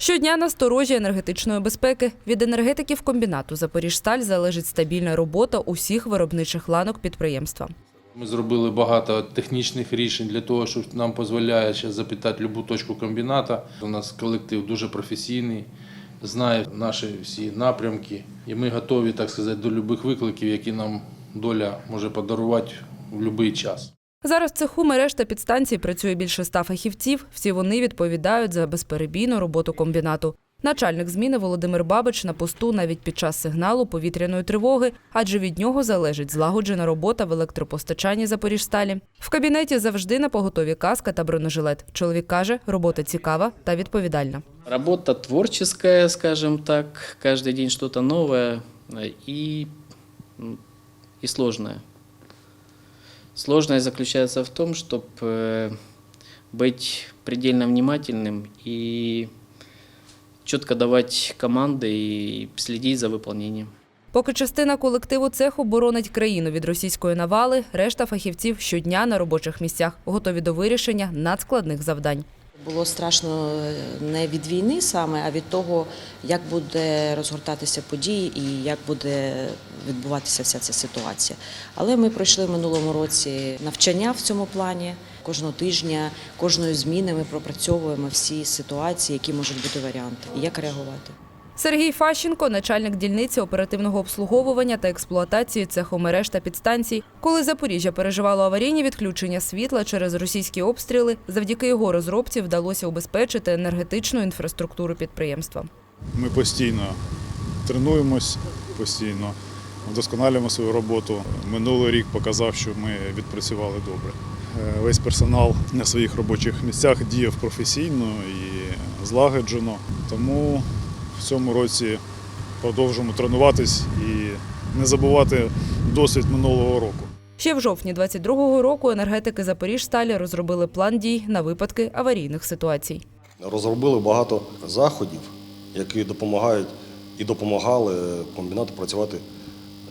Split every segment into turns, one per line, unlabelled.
Щодня на сторожі енергетичної безпеки від енергетиків комбінату Запоріжсталь залежить стабільна робота усіх виробничих ланок підприємства.
Ми зробили багато технічних рішень для того, що нам дозволяє ще запитати будь-яку точку комбіната. У нас колектив дуже професійний, знає наші всі напрямки, і ми готові, так сказати, до будь-яких викликів, які нам доля може подарувати в будь-який час.
Зараз в цеху мереж та підстанцій працює більше ста фахівців. Всі вони відповідають за безперебійну роботу комбінату. Начальник зміни Володимир Бабич на посту навіть під час сигналу повітряної тривоги, адже від нього залежить злагоджена робота в електропостачанні Запоріжсталі. В кабінеті завжди на поготові каска та бронежилет. Чоловік каже, робота цікава та відповідальна.
Работа творческая, скажем так, каждый день э, и, м, и сложное. Сложность заключается в том, чтобы быть предельно внимательным и четко давать команды и следить за выполнением.
Поки частина колективу цеху боронить країну від російської навали, решта фахівців щодня на робочих місцях готові до вирішення надскладних завдань.
Було страшно е, не від війни саме, а від того, як буде розгортатися події і як буде відбуватися вся ця ситуація. Але ми пройшли в минулому році навчання в цьому плані. Кожного тижня, кожної зміни ми пропрацьовуємо всі ситуації, які можуть бути варіанти, і як реагувати.
Сергій Фащенко, начальник дільниці оперативного обслуговування та експлуатації цеху мереж та підстанцій. Коли Запоріжжя переживало аварійні відключення світла через російські обстріли, завдяки його розробці вдалося убезпечити енергетичну інфраструктуру підприємства.
Ми постійно тренуємось, постійно вдосконалюємо свою роботу. Минулий рік показав, що ми відпрацювали добре. Е, Весь персонал на своїх робочих місцях діяв професійно і злагоджено. Тому в цьому році продовжуємо тренуватись і не забувати досвід минулого року.
Ще в жовтні 22-го року енергетики Запоріжсталі розробили план дій на випадки аварійних ситуацій.
Розробили багато заходів, які допомагають і допомагали комбінату працювати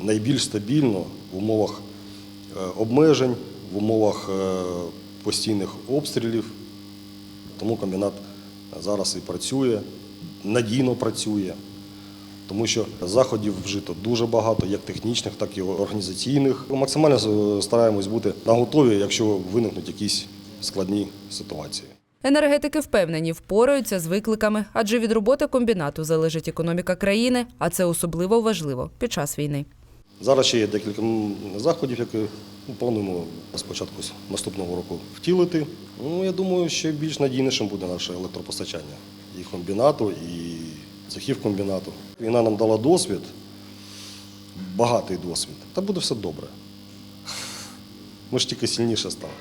найбільш стабільно в умовах е, обмежень, в умовах е, постійних обстрілів. Тому комбінат зараз і працює, надійно працює, тому що заходів вжито дуже багато, як технічних, так і організаційних. Максимально стараємось бути наготові, якщо виникнуть якісь складні ситуації.
Енергетики впевнені, впораються з викликами, адже від роботи комбінату залежить економіка країни, а це особливо важливо під час війни.
Зараз ще є декілька заходів, які ну, плануємо спочатку наступного року втілити. Ну, я думаю, що більш надійнішим буде наше електропостачання і комбінату, і цехів комбінату. Війна нам дала досвід, багатий досвід. Та буде все добре. Ми ж тільки сильніше стали.